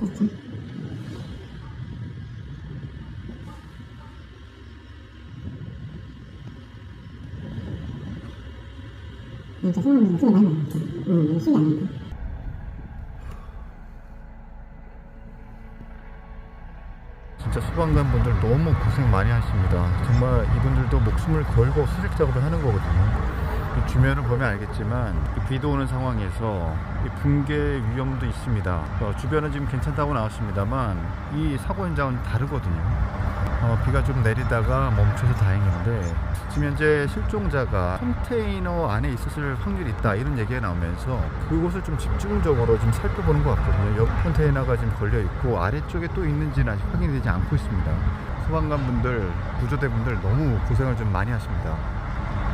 됐지? 이제 손을 흔들면 많이 나왔죠. 응, 술이 안 나온다. 진짜 소방관 분들 너무 고생 많이 하십니다. 정말 이분들도 목숨을 걸고 수색 작업을 하는 거거든요. 이 주변을 보면 알겠지만 이 비도 오는 상황에서 이 붕괴 위험도 있습니다. 어, 주변은 지금 괜찮다고 나왔습니다만 이 사고 현장은 다르거든요. 어, 비가 좀 내리다가 멈춰서 다행인데 지금 현재 실종자가 컨테이너 안에 있었을 확률이 있다 이런 얘기가 나오면서 그곳을 좀 집중적으로 좀 살펴보는 것 같거든요. 옆 컨테이너가 지금 걸려 있고 아래쪽에 또 있는지는 아직 확인되지 않고 있습니다. 소방관 분들, 구조대 분들 너무 고생을 좀 많이 하십니다.